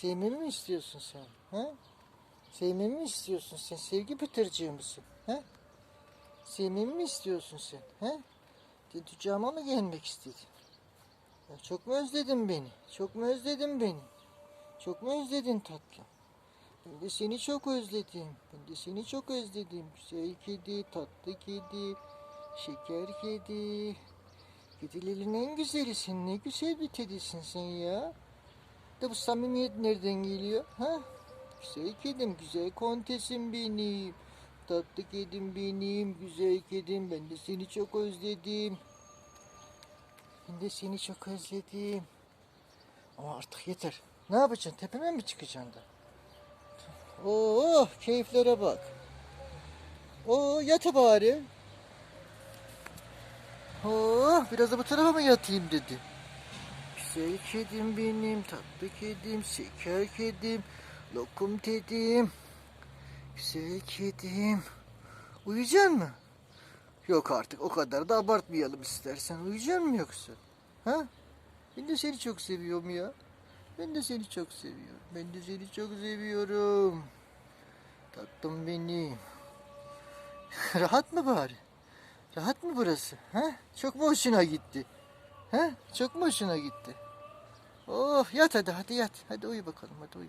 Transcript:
Sevmemi mi istiyorsun sen? Ha? Sevmemi mi istiyorsun sen? Sevgi pıtırcığı mısın? Ha? Sevmemi mi istiyorsun sen? Ha? Kucağıma mı gelmek istedin? Ya çok mu özledin beni? Çok mu özledin beni? Çok mu özledin tatlım? Ben de seni çok özledim. Ben de seni çok özledim. Güzel kedi, tatlı kedi, şeker kedi. Kedilerin en güzelisin. Ne güzel bir kedisin sen ya. De bu samimiyet nereden geliyor? Ha? Güzel kedim, güzel kontesim benim. Tatlı kedim benim, güzel kedim. Ben de seni çok özledim. Ben de seni çok özledim. Ama artık yeter. Ne yapacaksın? Tepeme mi çıkacaksın da? Oo, keyiflere bak. Oo, yat bari. Oo, biraz da bu tarafa mı yatayım dedi. Güzel kedim benim, tatlı kedim, şeker kedim, lokum kedim. Güzel kedim. Uyuyacaksın mı? Yok artık o kadar da abartmayalım istersen. Uyuyacaksın mı yoksa? Ha? Ben de seni çok seviyorum ya. Ben de seni çok seviyorum. Ben de seni çok seviyorum. Tatlım benim. Rahat mı bari? Rahat mı burası? Ha? Çok mu hoşuna gitti? Ha? Çok mu hoşuna gitti? أوه يا تحت هدوي بكر مدوي